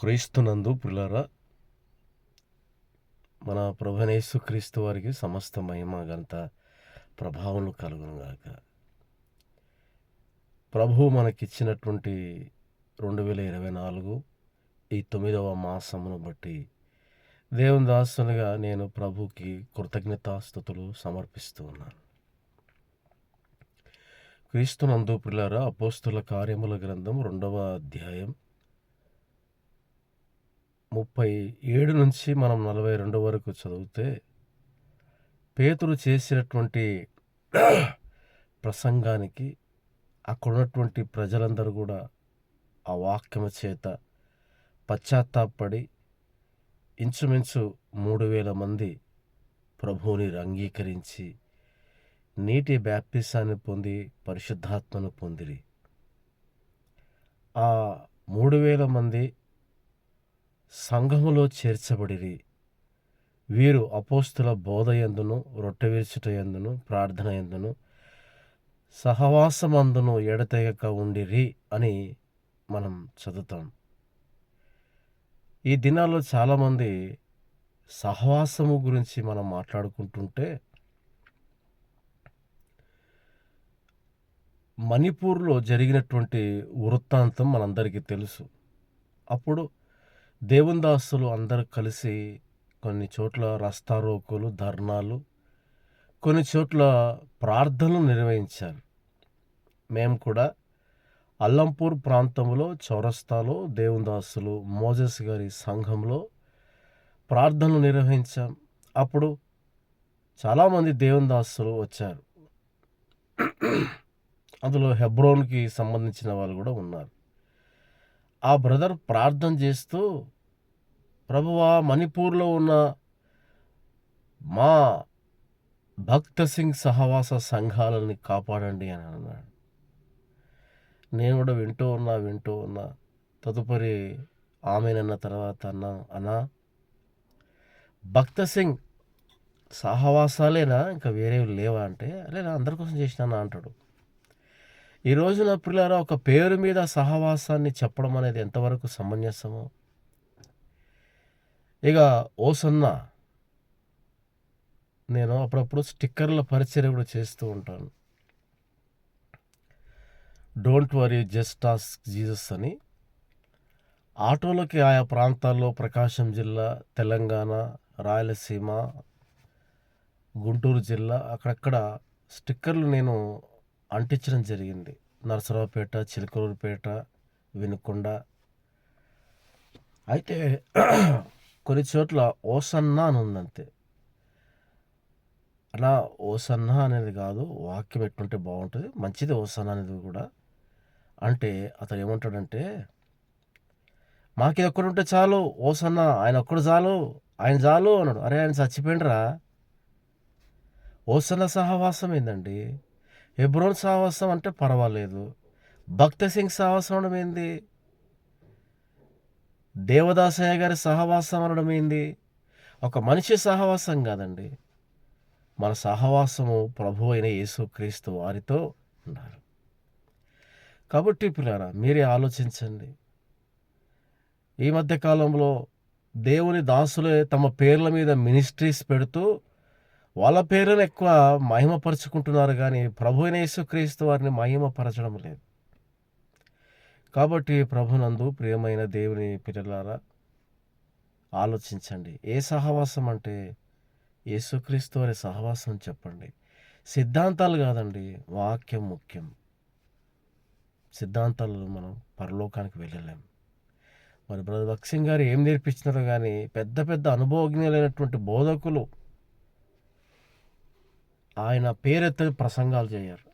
క్రీస్తునందు ప్రిలారా మన ప్రభునేసు క్రీస్తు వారికి సమస్త మహిమ గంత ప్రభావం కలుగునుగాక ప్రభు మనకిచ్చినటువంటి రెండు వేల ఇరవై నాలుగు ఈ తొమ్మిదవ మాసమును బట్టి దేవుని దాసునిగా నేను ప్రభుకి కృతజ్ఞతాస్థుతులు సమర్పిస్తూ ఉన్నాను. క్రీస్తునందు ప్రిలారా అపోస్తుల కార్యముల గ్రంథం రెండవ అధ్యాయం ముప్పై ఏడు నుంచి మనం నలభై రెండు వరకు చదివితే పేతులు చేసినటువంటి ప్రసంగానికి అక్కడ ఉన్నటువంటి ప్రజలందరూ కూడా ఆ వాక్యము చేత పశ్చాత్తాపడి ఇంచుమించు మూడు వేల మంది ప్రభువుని అంగీకరించి నీటి బ్యాప్తిసాన్ని పొంది పరిశుద్ధాత్మను పొందిరి. ఆ మూడు వేల మంది సంఘములో చేర్చబడిరి. వీరు అపోస్తుల బోధ ఎందును రొట్టె ఎందును ప్రార్థన ఎందును సహవాసమందును ఎడతెగక ఉండిరి అని మనం చదువుతాం. ఈ దినాల్లో చాలామంది సహవాసము గురించి మనం మాట్లాడుకుంటుంటే మణిపూర్లో జరిగినటువంటి వృత్తాంతం మనందరికీ తెలుసు. అప్పుడు దేవుని దాసులు అందరూ కలిసి కొన్ని చోట్ల రస్తారోకోలు ధర్నాలు కొన్ని చోట్ల ప్రార్థనలు నిర్వహించారు. మేము కూడా అల్లంపూర్ ప్రాంతంలో చౌరస్తాలో దేవుని దాసులు మోజస్ గారి సంఘంలో ప్రార్థనలు నిర్వహించాం. అప్పుడు చాలామంది దేవుని దాసులు వచ్చారు. అందులో హెబ్రోన్కి సంబంధించిన వాళ్ళు కూడా ఉన్నారు. ఆ బ్రదర్ ప్రార్థన చేస్తూ ప్రభువా మణిపూర్లో ఉన్న మా భక్త సింగ్ సహవాస సంఘాలని కాపాడండి అని అన్నాడు. నేను కూడా వింటూ ఉన్నా వింటూ ఉన్నా తదుపరి ఆమెనన్న తర్వాత అన్నా అన్నా భక్త సింగ్ సహవాసాలేనా? ఇంకా వేరేవి లేవా అంటే లేదా అందరి కోసం చేసినా అంటాడు. ఈ రోజున పిల్లరా ఒక పేరు మీద సహవాసాన్ని చెప్పడం అనేది ఎంతవరకు సమంజసమో? ఇక ఓసన్న నేను అప్పుడప్పుడు స్టిక్కర్ల పరిచయం కూడా చేస్తూ ఉంటాను. Don't worry just ask Jesus అని. ఆటోలకి ఆయా ప్రాంతాల్లో ప్రకాశం జిల్లా తెలంగాణ రాయలసీమ గుంటూరు జిల్లా అక్కడక్కడ స్టిక్కర్లు నేను అంటించడం జరిగింది. నరసరావుపేట చిలకలూరుపేట వినుకొండ. అయితే కొన్ని చోట్ల ఓసన్న అని ఉందంతే. అలా ఓసన్న అనేది కాదు వాక్యం ఎట్టుంటే బాగుంటుంది. మంచిది ఓసన్న అనేది కూడా. అంటే అతను ఏమంటాడంటే మాకు ఇది ఒక్కడు ఉంటే చాలు ఓసన్న ఆయన ఒక్కడు చాలు ఆయన చాలు అన్నాడు. అరే ఆయన చచ్చిపోయిండ్రా. ఓసన్న సహవాసం ఏందండి? హెబ్రోన్ సహవాసం అంటే పర్వాలేదు. భక్త సింగ్ సహవాసం అనడం ఏంది? దేవదాసయ్య గారి సహవాసం అనడం ఏంది? ఒక మనిషి సహవాసం కాదండి. మన సహవాసము ప్రభు అయిన యేసుక్రీస్తు వారితో ఉన్నారు కాబట్టి పిల్లారా మీరే ఆలోచించండి. ఈ మధ్య కాలంలో దేవుని దాసులే తమ పేర్ల మీద మినిస్ట్రీస్ పెడుతూ వాళ్ళ పేరును ఎక్కువ మహిమపరుచుకుంటున్నారు కానీ ప్రభు యేసుక్రీస్తు వారిని మహిమపరచడం లేదు. కాబట్టి ప్రభునందు ప్రియమైన దేవుని పిల్లలారా ఆలోచించండి. ఏ సహవాసం అంటే యేసుక్రీస్తు వారి సహవాసం చెప్పండి. సిద్ధాంతాలు కాదండి వాక్యం ముఖ్యం. సిద్ధాంతాలు మనం పరలోకానికి వెళ్ళలేం. మరి బ్రదర్ భక్సింగ్ గారు ఏం నేర్పించినారో కానీ పెద్ద పెద్ద అనుభవజ్ఞులైనటువంటి బోధకులు ఆయన పేరెత్త ప్రసంగాలు చేయరు.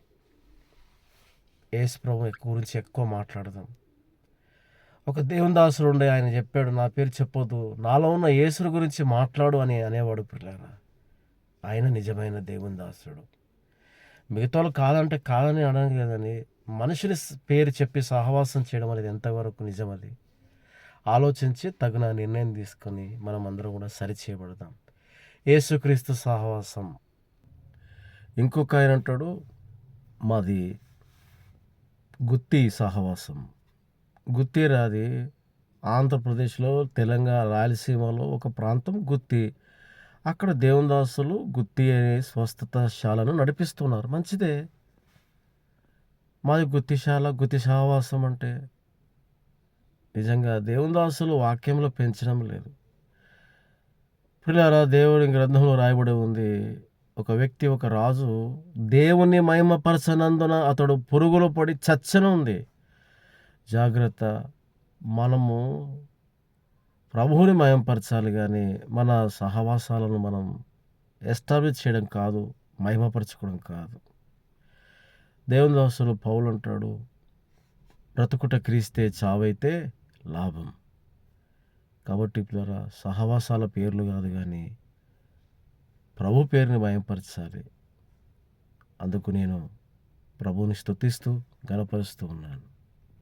యేసు ప్రభు గురించి ఎక్కువ మాట్లాడదాం. ఒక దేవుని దాసుడు ఉండే ఆయన చెప్పాడు నా పేరు చెప్పొద్దు నాలో ఉన్న యేసుడు గురించి మాట్లాడు అని అనేవాడు పిల్లరా? ఆయన నిజమైన దేవుని దాసుడు మిగతా వాళ్ళు కాదంటే కాదని అనడం లేదని మనుషుని పేరు చెప్పి సహవాసం చేయడం అనేది ఎంతవరకు నిజం అది ఆలోచించి తగిన నిర్ణయం తీసుకొని మనం అందరం కూడా సరి చేయబడదాం. యేసుక్రీస్తు సహవాసం. ఇంకొక ఆయన అంటాడు మాది గుత్తి సహవాసం. గుత్తి రాది ఆంధ్రప్రదేశ్లో తెలంగాణ రాయలసీమలో ఒక ప్రాంతం గుత్తి. అక్కడ దేవదాసులు గుత్తి అనే స్వస్థతశాలను నడిపిస్తున్నారు. మంచిదే. మాది గుత్తిశాల గుత్తి సహవాసం అంటే నిజంగా దేవదాసులు వాక్యంలో పెంచడం లేదు. పిల్లారా దేవుడి గ్రంథంలో రాయబడి ఉంది ఒక వ్యక్తి ఒక రాజు దేవుని మహిమపరచనందున అతడు పురుగులు పడి చచ్చనుంది జాగ్రత్త. మనము ప్రభువుని మయంపరచాలి కానీ మన సహవాసాలను మనం ఎస్టాబ్లిష్ చేయడం కాదు మహిమపరచుకోవడం కాదు. దేవుని దాసులు పౌలు అంటాడు బ్రతుకుట క్రీస్తే చావైతే లాభం. కాబట్టి పిల్లరా సహవాసాల పేర్లు కాదు కానీ ప్రభు పేరుని భయంపరచాలి. అందుకు నేను ప్రభువుని స్తుతిస్తూ గనపరుస్తూ ఉన్నాను.